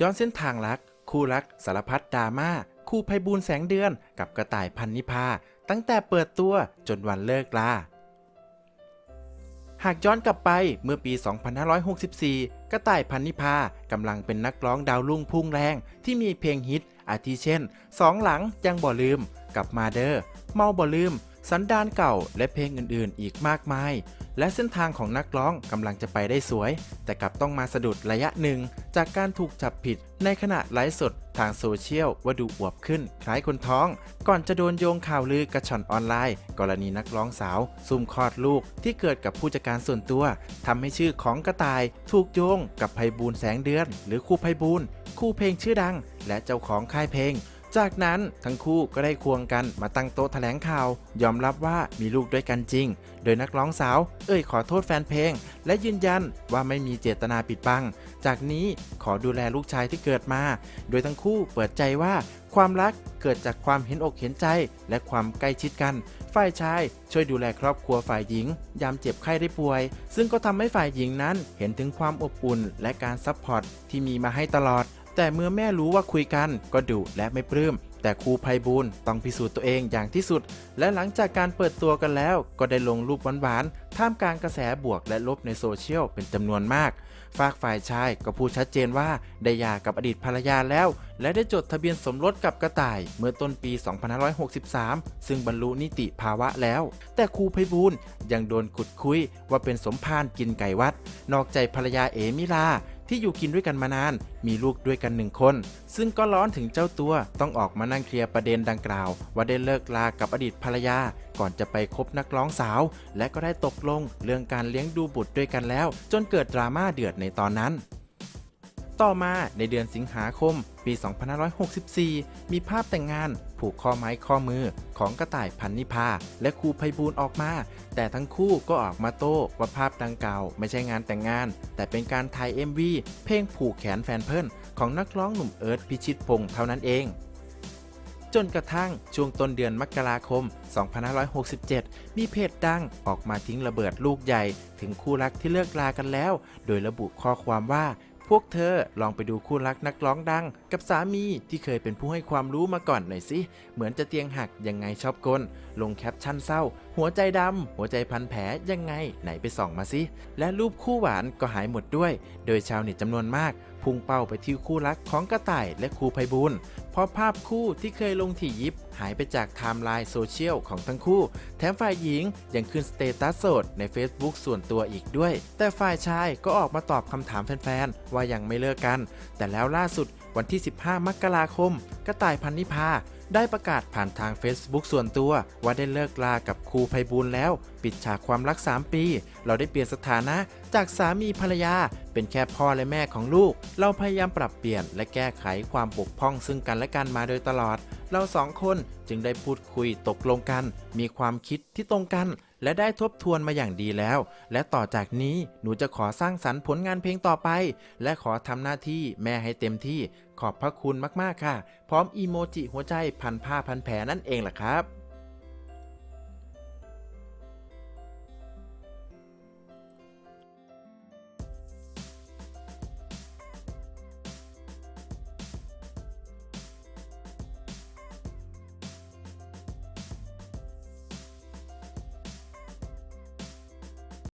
ย้อนเส้นทางรัก คู่รักสารพัดดราม่าคู่ไพบูลแสงเดือนกับกระต่ายพันนิพาตั้งแต่เปิดตัวจนวันเลิกลาหากย้อนกลับไปเมื่อปี 2564 กระต่ายพันนิพากำลังเป็นนักร้องดาวรุ่งพุ่งแรง ที่มีเพลงฮิตอาทิเช่น สองหลังยังบ่ลืม กับมาเดอร์ เมาบ่ลืม สันดานเก่าและเพลงอื่นๆ อีกมากมาย และเส้นทางของนักร้องกำลังจะไปได้สวย แต่กลับต้องมาสะดุดระยะหนึ่ง จากการถูกจับผิดในขณะไลฟ์สดทางโซเชียลว่าดูอวบขึ้น คล้ายคนท้อง ก่อนจะโดนโยงข่าวลือกระชอนออนไลน์ กรณีนักร้องสาว ซุ่มคลอดลูกที่เกิดกับผู้จัดการส่วนตัวทำให้ชื่อของกระต่าย ถูกโยงกับไพบูลแสงเดือน หรือครูไพบูลคู่เพลงชื่อดัง และเจ้าของค่ายเพลง จากนั้นทั้งคู่ก็ได้ควงกันมาตั้งโต๊ะแถลงข่าว ยอมรับว่ามีลูกด้วยกันจริง โดยนักร้องสาว เอ่ยขอโทษแฟนเพลง และยืนยันว่าไม่มีเจตนาปิดบัง จากนี้ขอดูแลลูกชายที่เกิดมา โดยทั้งคู่เปิดใจว่าความรักเกิดจากความเห็นอกเห็นใจและความใกล้ชิดกัน ฝ่ายชายช่วยดูแลครอบครัวฝ่ายหญิง ยามเจ็บไข้ได้ป่วย ซึ่งก็ทำให้ฝ่ายหญิงนั้นเห็นถึงความอบอุ่นและการซัพพอร์ตที่มีมาให้ตลอด แต่เมื่อแม่รู้ว่าคุยกันก็ดุและไม่ปลื้ม แต่ครูไพบูลต้องพิสูจน์ตัวเองอย่างที่สุด และหลังจากการเปิดตัวกันแล้ว ก็ได้ลงรูปหวานๆ ท่ามกลางกระแสบวกและลบในโซเชียลเป็นจำนวนมาก ฝากฝ่ายชายก็พูดชัดเจนว่าได้หย่ากับอดีตภรรยาแล้ว และได้จดทะเบียนสมรสกับกระต่าย เมื่อต้นปี 2563 ซึ่งบรรลุนิติภาวะแล้ว แต่ครูไพบูลย์ยังโดนขุดคุยว่าเป็นสมภารกินไก่วัด นอกใจภรรยาเอมิลา ที่อยู่กินด้วยกันมานาน มีลูกด้วยกันหนึ่งคน ซึ่งก็ร้อนถึงเจ้าตัวต้องออกมานั่งเคลียร์ประเด็นดังกล่าว ว่าได้เลิกลากับอดีตภรรยา ก่อนจะไปคบนักร้องสาว และก็ได้ตกลงเรื่องการเลี้ยงดูบุตรด้วยกันแล้ว จนเกิดดราม่าเดือดในตอนนั้น ต่อมาในเดือนสิงหาคม ปี 2564 มีภาพแต่งงาน ผูกข้อไม้ข้อมือของกระต่ายพันนิพาและครูไพบูลออกมา แต่ทั้งคู่ก็ออกมาโต้ว่าภาพดังกล่าวไม่ใช่งานแต่งงาน แต่เป็นการถ่าย MV เพลงผูกแขนแฟนเพิ่นของนักร้องหนุ่มเอิร์ธพิชิตพงษ์เท่านั้นเองจนกระทั่งช่วงต้นเดือนมกราคม 2567 มีเพจดังออกมาทิ้งระเบิดลูกใหญ่ ถึงคู่รักที่เลิกลากันแล้ว โดยระบุข้อความว่า พวกเธอลองไปดูคู่รักนักร้องดัง กับสามีที่เคยเป็นผู้ให้ความรู้มาก่อนหน่อยสิ เหมือนจะเตียงหักยังไงชอบกล ลงแคปชั่นเศร้า หัวใจดำ หัวใจพันแผลยังไงไหนไปส่องมาสิ และรูปคู่หวานก็หายหมดด้วย โดยชาวเน็ตจำนวนมาก พุ่งเป้าไปที่คู่รักของกระต่ายและครูไพบูลเพราะภาพคู่ที่เคยลงที่ยิบหายไปจากไทม์ไลน์โซเชียลของทั้งคู่ แถมฝ่ายหญิงยังขึ้นสเตตัสโสดใน Facebook ส่วนตัวอีกด้วย แต่ฝ่ายชายก็ออกมาตอบคำถามแฟนๆ ว่ายังไม่เลิกกัน แต่แล้วล่าสุด วันที่ 15 มกราคม กระต่ายพันนิพา ได้ประกาศผ่านทาง Facebook ส่วนตัว ว่าได้เลิกลากับครูไพบูลแล้ว ปิดฉากความรัก 3 ปี เราได้เปลี่ยนสถานะจากสามีภรรยา เป็นแค่พ่อและแม่ของลูก เราพยายามปรับเปลี่ยนและแก้ไขความบกพร่องซึ่งกันและกันมาโดยตลอด เราสองคนจึงได้พูดคุยตกลงกัน มีความคิดที่ตรงกัน และได้ทบทวนมาอย่างดีแล้ว และต่อจากนี้หนูจะขอสร้างสรรค์ผลงานเพลงต่อไป และขอทำหน้าที่แม่ให้เต็มที่ ขอบพระคุณมากๆค่ะ พร้อมอีโมจิหัวใจพันผ้าพันแผลนั่นเองแหละครับ